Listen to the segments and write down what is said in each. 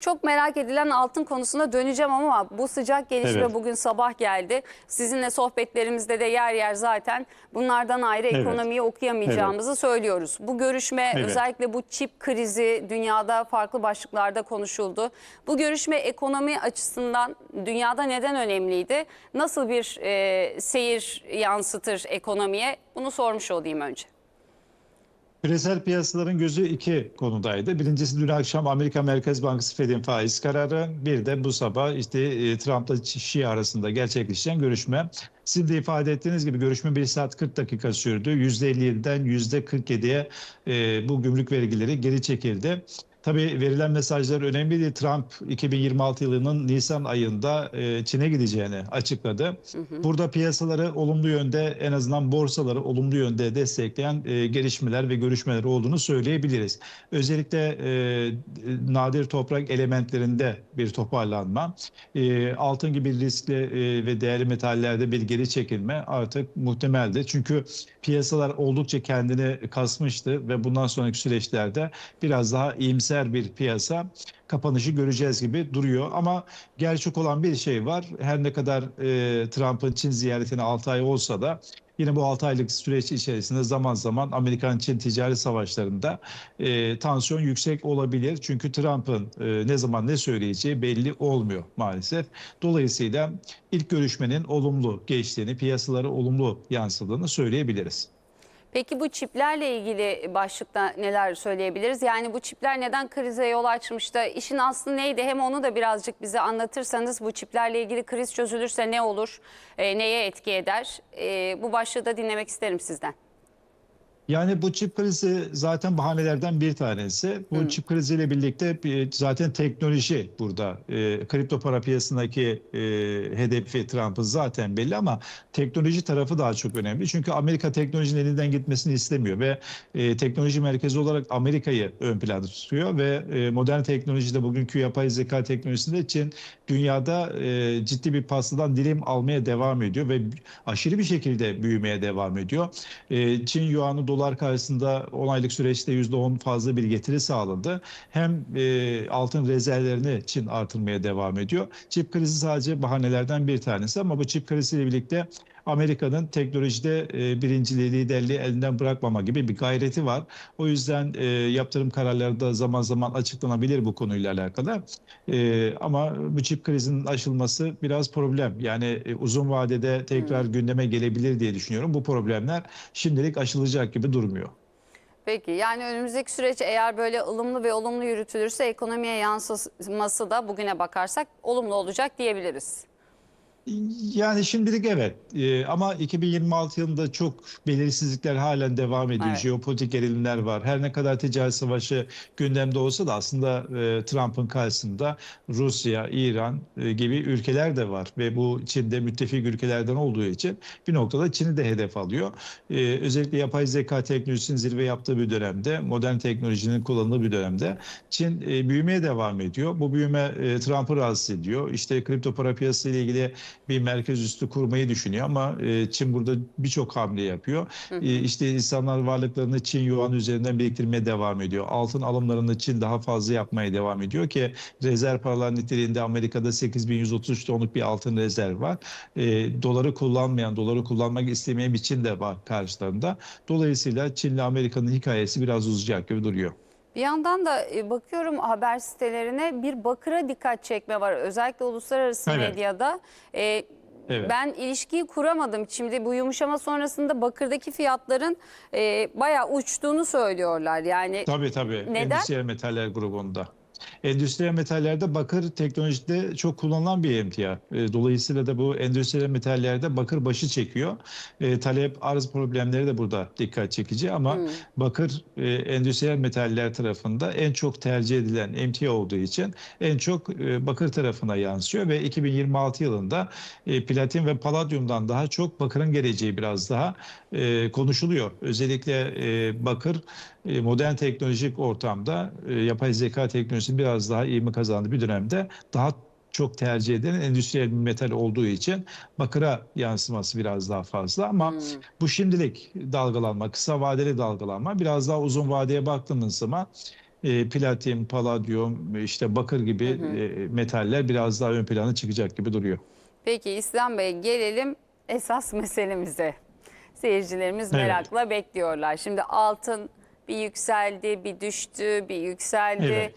Çok merak edilen altın konusuna döneceğim ama bu sıcak gelişme Evet. bugün sabah geldi. Sizinle sohbetlerimizde de yer yer zaten bunlardan ayrı Evet. ekonomiyi okuyamayacağımızı söylüyoruz. Bu görüşme Evet. özellikle bu çip krizi dünyada farklı başlıklarda konuşuldu. Bu görüşme ekonomi açısından dünyada neden önemliydi? Nasıl bir e, seyir yansıtır ekonomiye? Bunu sormuş olayım önce. Küresel piyasaların gözü iki konudaydı. Birincisi dün akşam Amerika Merkez Bankası Fed'in faiz kararı. Bir de bu sabah işte e, Trump'la Xi arasında gerçekleşen görüşme. Sizin de ifade ettiğiniz gibi görüşme 1 saat 40 dakika sürdü. %57'den %47'ye e, bu gümrük vergileri geri çekildi. Tabii verilen mesajlar önemliydi. Trump 2026 yılının Nisan ayında e, Çin'e gideceğini açıkladı. Burada piyasaları olumlu yönde en azından borsaları olumlu yönde destekleyen e, gelişmeler ve görüşmeler olduğunu söyleyebiliriz. Özellikle e, nadir toprak elementlerinde bir toparlanma, altın gibi riskli ve değerli metallerde bir geri çekilme artık muhtemeldi. Çünkü piyasalar oldukça kendini kasmıştı ve bundan sonraki süreçlerde biraz daha iyimser bir piyasa kapanışı göreceğiz gibi duruyor. Ama gerçek olan bir şey var. Her ne kadar e, Trump'ın Çin ziyaretine 6 ay olsa da yine bu 6 aylık süreç içerisinde zaman zaman Amerikan-Çin ticari savaşlarında e, tansiyon yüksek olabilir. Çünkü Trump'ın e, ne zaman ne söyleyeceği belli olmuyor maalesef. Dolayısıyla ilk görüşmenin olumlu geçtiğini, piyasalara olumlu yansıdığını söyleyebiliriz. Peki bu çiplerle ilgili başlıkta neler söyleyebiliriz? Yani bu çipler neden krize yol açmıştı? İşin aslı neydi? Hem onu da birazcık bize anlatırsanız bu çiplerle ilgili kriz çözülürse ne olur? E, neye etki eder? E, bu başlığı da dinlemek isterim sizden. Yani bu çip krizi zaten bahanelerden bir tanesi. Bu çip kriziyle birlikte bir- zaten teknoloji burada. E, kripto para piyasasındaki e, hedefi Trump'ın zaten belli ama teknoloji tarafı daha çok önemli. Çünkü Amerika teknolojinin elinden gitmesini istemiyor ve e, teknoloji merkezi olarak Amerika'yı ön planda tutuyor ve e, modern teknolojide bugünkü yapay zeka teknolojisinde Çin dünyada e, ciddi bir pastadan dilim almaya devam ediyor ve aşırı bir şekilde büyümeye devam ediyor. E, Çin yuanı dolar karşısında 10 aylık süreçte %10 fazla bir getiri sağladı. Hem e, altın rezervlerini Çin artırmaya devam ediyor. Çip krizi sadece bahanelerden bir tanesi ama bu çip kriziyle birlikte Amerika'nın teknolojide e, birinciliği, liderliği elinden bırakmama gibi bir gayreti var. O yüzden e, yaptırım kararları da zaman zaman açıklanabilir bu konuyla alakalı. E, ama bu çip krizinin aşılması biraz problem. Yani e, uzun vadede tekrar gündeme gelebilir diye düşünüyorum. Bu problemler şimdilik aşılacak gibi durmuyor. Peki yani önümüzdeki süreç eğer böyle ılımlı ve olumlu yürütülürse ekonomiye yansıması da bugüne bakarsak olumlu olacak diyebiliriz. Yani şimdilik evet Ee, ama 2026 yılında çok belirsizlikler halen devam ediyor. Evet. Jeopolitik gerilimler var. Her ne kadar ticaret savaşı gündemde olsa da aslında e, Trump'ın karşısında Rusya, İran e, gibi ülkeler de var. Ve bu Çin'de müttefik ülkelerden olduğu için bir noktada Çin'i de hedef alıyor. Ee, özellikle yapay zeka teknolojisinin zirve yaptığı bir dönemde, modern teknolojinin kullanıldığı bir dönemde Çin e, büyümeye devam ediyor. Bu büyüme e, Trump'ı rahatsız ediyor. İşte kripto para piyasası ile ilgili bir merkez üstü kurmayı düşünüyor ama e, Çin burada birçok hamle yapıyor. E, işte insanlar varlıklarını Çin yuan üzerinden biriktirmeye devam ediyor. Altın alımlarını Çin daha fazla yapmaya devam ediyor ki rezerv paralar niteliğinde Amerika'da 8133 tonluk bir altın rezerv var. E, doları kullanmayan, doları kullanmak istemeyen bir Çin de var karşılarında. Dolayısıyla Çin ile Amerika'nın hikayesi biraz uzayacak gibi duruyor. Bir yandan da e, bakıyorum haber sitelerine bir bakıra dikkat çekme var. Özellikle uluslararası Evet. medyada. E, Evet. Ben ilişkiyi kuramadım. Şimdi bu yumuşama sonrasında bakırdaki fiyatların e, bayağı uçtuğunu söylüyorlar. Yani Tabii tabii. Neden? Endüstriyel metaller grubunda. Endüstriyel metallerde bakır teknolojide çok kullanılan bir emtia. E, Dolayısıyla da bu endüstriyel metallerde bakır başı çekiyor. E, talep arz problemleri de burada dikkat çekici ama bakır e, endüstriyel metaller tarafında en çok tercih edilen emtia olduğu için en çok e, bakır tarafına yansıyor ve 2026 yılında e, platin ve paladyumdan daha çok bakırın geleceği biraz daha e, konuşuluyor. Özellikle e, bakır e, modern teknolojik ortamda e, yapay zeka teknolojisinin biraz daha ivme kazandığı bir dönemde daha çok tercih edilen endüstriyel bir metal olduğu için bakıra yansıması biraz daha fazla ama bu şimdilik dalgalanma, kısa vadeli dalgalanma biraz daha uzun vadeye baktığımız zaman e, platin, paladyum, işte bakır gibi e, metaller biraz daha ön plana çıkacak gibi duruyor. Peki İslam Bey gelelim esas meselemize. Seyircilerimiz Evet. merakla bekliyorlar. Şimdi altın bir yükseldi, bir düştü, bir yükseldi. Evet.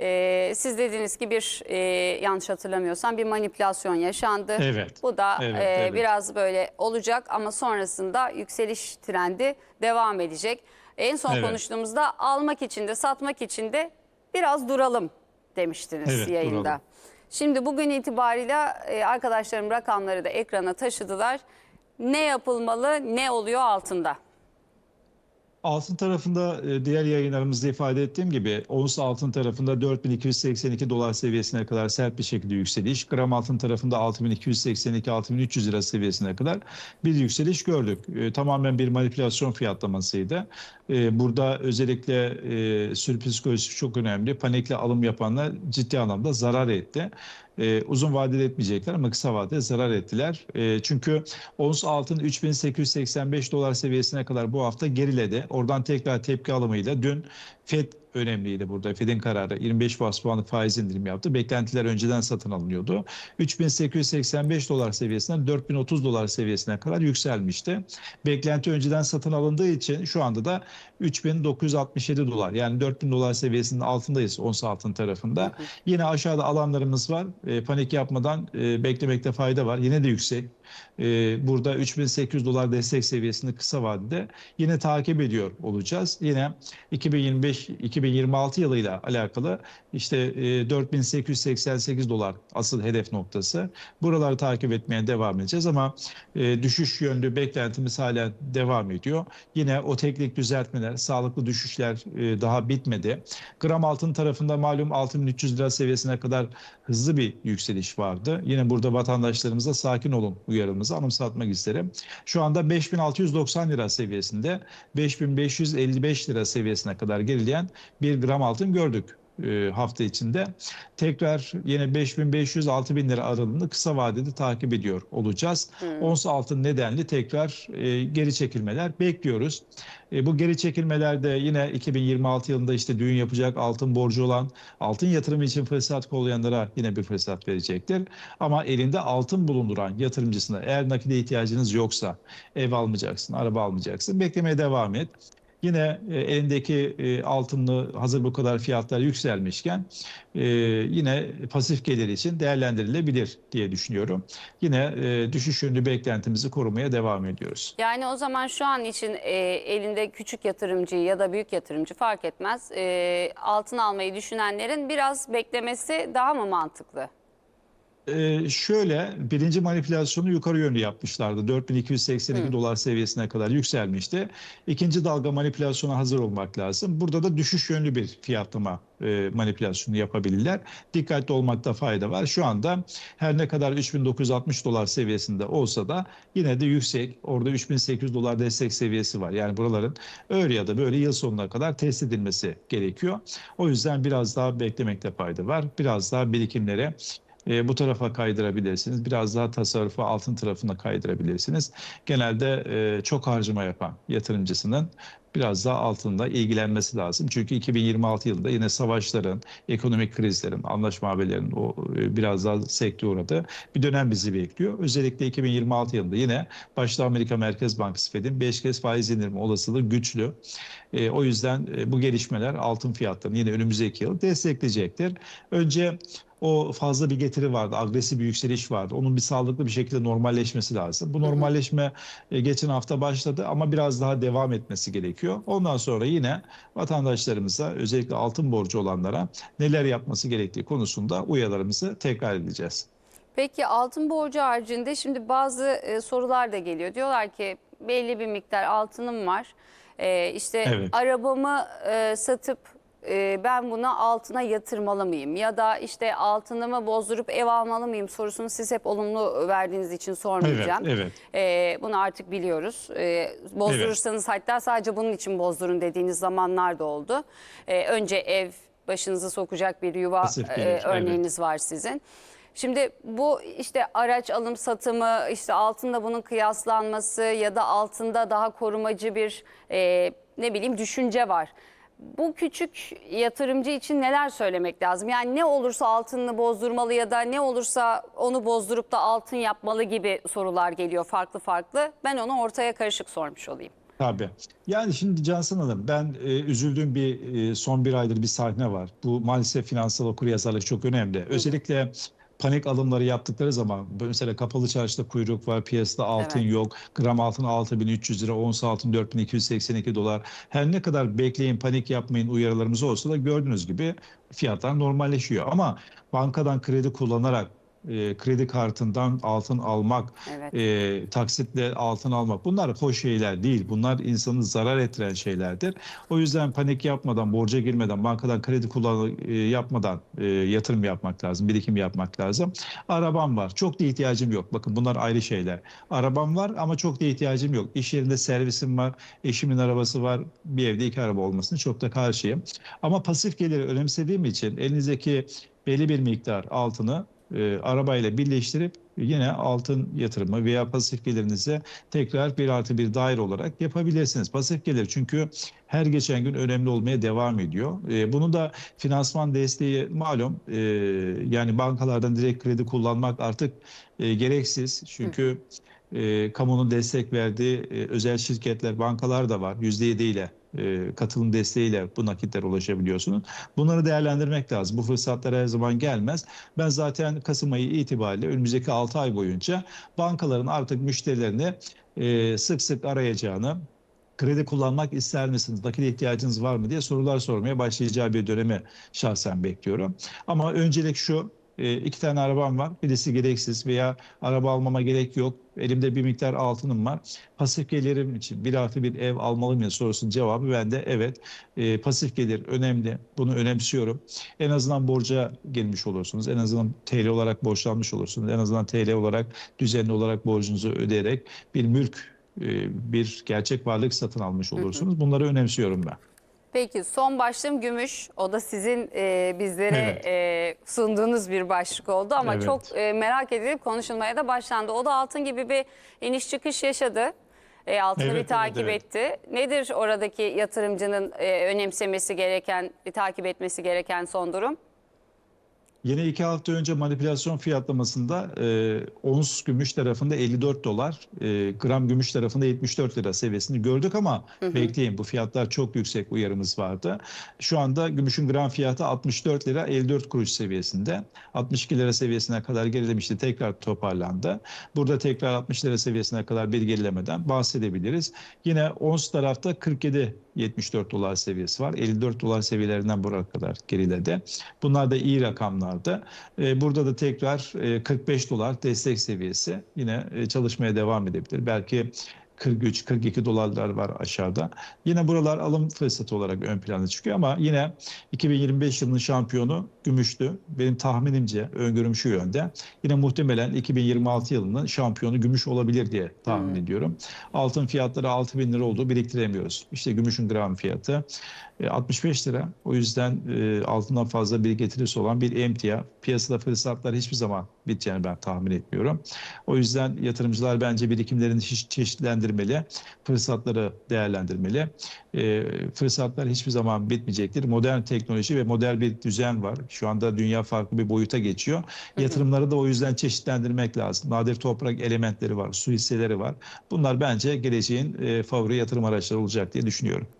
Ee, siz dediniz ki bir e, yanlış hatırlamıyorsam bir manipülasyon yaşandı. Evet. Bu da Evet, e, evet. biraz böyle olacak ama sonrasında yükseliş trendi devam edecek. En son Evet. konuştuğumuzda almak için de satmak için de biraz duralım demiştiniz Evet, yayında. duralım. Şimdi bugün itibariyle e, arkadaşlarım rakamları da ekrana taşıdılar. Ne yapılmalı, ne oluyor altında? Altın tarafında e, diğer yayınlarımızda ifade ettiğim gibi ons altın tarafında 4282 dolar seviyesine kadar sert bir şekilde yükseliş. Gram altın tarafında 6282-6300 lira seviyesine kadar bir yükseliş gördük. E, Tamamen bir manipülasyon fiyatlamasıydı. E, Burada özellikle e, sürü psikolojisi çok önemli. Panikle alım yapanlar ciddi anlamda zarar etti. E, uzun vadede etmeyecekler ama kısa vadede zarar ettiler. E, çünkü ons altın 3885 dolar seviyesine kadar bu hafta geriledi. Oradan tekrar tepki alımıyla dün FED önemliydi burada. Fed'in kararı 25 bas puanlık faiz indirim yaptı. Beklentiler önceden satın alınıyordu. 3885 dolar seviyesinden 4030 dolar seviyesine kadar yükselmişti. Beklenti önceden satın alındığı için şu anda da 3967 dolar yani 4000 dolar seviyesinin altındayız ons altın tarafında. Yine aşağıda alanlarımız var. E, panik yapmadan e, beklemekte fayda var. Yine de yüksek. E, burada 3800 dolar destek seviyesini kısa vadede yine takip ediyor olacağız. Yine 2025-2026 yılıyla alakalı işte e, 4888 dolar asıl hedef noktası. Buraları takip etmeye devam edeceğiz ama e, düşüş yönlü beklentimiz hala devam ediyor. Yine o teknik düzeltmeler, sağlıklı düşüşler e, daha bitmedi. Gram altın tarafında malum 6300 lira seviyesine kadar hızlı bir yükseliş vardı. Yine burada vatandaşlarımıza sakin olun uyarımızı anımsatmak isterim. Şu anda 5690 lira seviyesinde 5555 lira seviyesine kadar gerileyen bir gram altın gördük e, hafta içinde. Tekrar yine 5500-6000 lira aralığını kısa vadede takip ediyor olacağız. Ons altın nedenli tekrar e, geri çekilmeler bekliyoruz. E, bu geri çekilmelerde yine 2026 yılında işte düğün yapacak altın borcu olan altın yatırımı için fırsat kollayanlara yine bir fırsat verecektir. Ama elinde altın bulunduran yatırımcısına eğer nakide ihtiyacınız yoksa ev almayacaksın, araba almayacaksın beklemeye devam et. Yine e, elindeki e, altınlı hazır bu kadar fiyatlar yükselmişken e, yine pasif gelir için değerlendirilebilir diye düşünüyorum. Yine e, düşüş yönlü beklentimizi korumaya devam ediyoruz. Yani o zaman şu an için e, elinde küçük yatırımcı ya da büyük yatırımcı fark etmez. E, altın almayı düşünenlerin biraz beklemesi daha mı mantıklı? Ee, şöyle birinci manipülasyonu yukarı yönlü yapmışlardı. 4282 dolar seviyesine kadar yükselmişti. İkinci dalga manipülasyona hazır olmak lazım. Burada da düşüş yönlü bir fiyatlama e, manipülasyonu yapabilirler. Dikkatli olmakta fayda var. Şu anda her ne kadar 3960 dolar seviyesinde olsa da yine de yüksek. Orada 3800 dolar destek seviyesi var. Yani buraların öyle ya da böyle yıl sonuna kadar test edilmesi gerekiyor. O yüzden biraz daha beklemekte fayda var. Biraz daha birikimlere e, bu tarafa kaydırabilirsiniz. Biraz daha tasarrufu altın tarafına kaydırabilirsiniz. Genelde e, çok harcama yapan yatırımcısının biraz daha altında ilgilenmesi lazım. Çünkü 2026 yılında yine savaşların, ekonomik krizlerin, anlaşma haberlerinin o e, biraz daha sekteye uğradığı bir dönem bizi bekliyor. Özellikle 2026 yılında yine başta Amerika Merkez Bankası Fed'in 5 kez faiz indirme olasılığı güçlü. E, o yüzden e, bu gelişmeler altın fiyatlarını yine önümüzdeki yıl destekleyecektir. Önce o fazla bir getiri vardı, agresif bir yükseliş vardı. Onun bir sağlıklı bir şekilde normalleşmesi lazım. Bu normalleşme e, geçen hafta başladı ama biraz daha devam etmesi gerekiyor. Ondan sonra yine vatandaşlarımıza özellikle altın borcu olanlara neler yapması gerektiği konusunda uyarılarımızı tekrar edeceğiz. Peki altın borcu haricinde şimdi bazı e, sorular da geliyor. Diyorlar ki belli bir miktar altınım var. E, işte Evet. arabamı e, satıp e, ben bunu altına yatırmalı mıyım? Ya da işte altınımı bozdurup ev almalı mıyım sorusunu siz hep olumlu verdiğiniz için sormayacağım. Evet, E, bunu artık biliyoruz. E, bozdurursanız hatta sadece bunun için bozdurun dediğiniz zamanlar da oldu. E, önce ev başınızı sokacak bir yuva e, gelir, evet. örneğiniz var sizin. Şimdi bu işte araç alım satımı, işte altında bunun kıyaslanması ya da altında daha korumacı bir e, ne bileyim düşünce var. Bu küçük yatırımcı için neler söylemek lazım? Yani ne olursa altınını bozdurmalı ya da ne olursa onu bozdurup da altın yapmalı gibi sorular geliyor farklı farklı. Ben onu ortaya karışık sormuş olayım. Tabii. Yani şimdi Cansın Hanım ben e, üzüldüğüm bir e, son bir aydır bir sahne var. Bu maalesef finansal okuryazarlık çok önemli. Özellikle panik alımları yaptıkları zaman mesela kapalı çarşıda kuyruk var, piyasada altın Evet. yok. Gram altın 6300 lira, ons altın 4282 dolar. Her ne kadar bekleyin, panik yapmayın uyarılarımız olsa da gördüğünüz gibi fiyatlar normalleşiyor. Ama bankadan kredi kullanarak e, kredi kartından altın almak, Evet. e, taksitle altın almak bunlar hoş şeyler değil. Bunlar insanı zarar ettiren şeylerdir. O yüzden panik yapmadan, borca girmeden, bankadan kredi kullan e, yapmadan e, yatırım yapmak lazım, birikim yapmak lazım. Arabam var. Çok da ihtiyacım yok. Bakın bunlar ayrı şeyler. Arabam var ama çok da ihtiyacım yok. İş yerinde servisim var. Eşimin arabası var. Bir evde iki araba olmasını çok da karşıyım. Ama pasif geliri önemsediğim için elinizdeki belli bir miktar altını e, arabayla birleştirip yine altın yatırımı veya pasif gelirinize tekrar bir artı bir daire olarak yapabilirsiniz. Pasif gelir çünkü her geçen gün önemli olmaya devam ediyor. E, bunu da finansman desteği malum e, yani bankalardan direkt kredi kullanmak artık e, gereksiz. Çünkü e, kamunun destek verdiği e, özel şirketler, bankalar da var. %7 ile e, katılım desteğiyle bu nakitlere ulaşabiliyorsunuz. Bunları değerlendirmek lazım. Bu fırsatlar her zaman gelmez. Ben zaten Kasım ayı itibariyle önümüzdeki 6 ay boyunca bankaların artık müşterilerini e, sık sık arayacağını, kredi kullanmak ister misiniz, nakit ihtiyacınız var mı diye sorular sormaya başlayacağı bir dönemi şahsen bekliyorum. Ama öncelik şu, e, iki tane arabam var. Birisi gereksiz veya araba almama gerek yok. Elimde bir miktar altınım var. Pasif gelirim için bir artı bir ev almalı mıyım sorusunun cevabı bende evet. E, pasif gelir önemli. Bunu önemsiyorum. En azından borca girmiş olursunuz. En azından TL olarak borçlanmış olursunuz. En azından TL olarak düzenli olarak borcunuzu ödeyerek bir mülk, e, bir gerçek varlık satın almış olursunuz. Bunları önemsiyorum ben. Peki son başlığım gümüş. O da sizin e, bizlere Evet. e, sunduğunuz bir başlık oldu ama Evet. çok e, merak edilip konuşulmaya da başlandı. O da altın gibi bir iniş çıkış yaşadı. E, altını Evet, bir evet, takip evet. etti. Nedir oradaki yatırımcının e, önemsemesi gereken, bir takip etmesi gereken son durum? Yine iki hafta önce manipülasyon fiyatlamasında e, ons gümüş tarafında 54 dolar, e, gram gümüş tarafında 74 lira seviyesini gördük ama bekleyin bu fiyatlar çok yüksek uyarımız vardı. Şu anda gümüşün gram fiyatı 64 lira 54 kuruş seviyesinde. 62 lira seviyesine kadar gerilemişti tekrar toparlandı. Burada tekrar 60 lira seviyesine kadar bir gerilemeden bahsedebiliriz. Yine ons tarafta 47 74 dolar seviyesi var. 54 dolar seviyelerinden buraya kadar geriledi. Bunlar da iyi rakamlardı. Ee, Burada da tekrar e, 45 dolar destek seviyesi yine e, çalışmaya devam edebilir. Belki 43-42 dolarlar var aşağıda. Yine buralar alım fırsatı olarak ön plana çıkıyor ama yine 2025 yılının şampiyonu gümüştü. Benim tahminimce, öngörüm şu yönde. Yine muhtemelen 2026 yılının şampiyonu gümüş olabilir diye tahmin ediyorum. Altın fiyatları 6 bin lira olduğu biriktiremiyoruz. İşte gümüşün gram fiyatı e, 65 lira. O yüzden e, altından fazla bir getirisi olan bir emtia. Piyasada fırsatlar hiçbir zaman biteceğini ben tahmin etmiyorum. O yüzden yatırımcılar bence birikimlerini çe- çeşitlendirmeli, fırsatları değerlendirmeli. E, fırsatlar hiçbir zaman bitmeyecektir. Modern teknoloji ve modern bir düzen var. Şu anda dünya farklı bir boyuta geçiyor. Yatırımları da o yüzden çeşitlendirmek lazım. Nadir toprak elementleri var, su hisseleri var. Bunlar bence geleceğin e, favori yatırım araçları olacak diye düşünüyorum.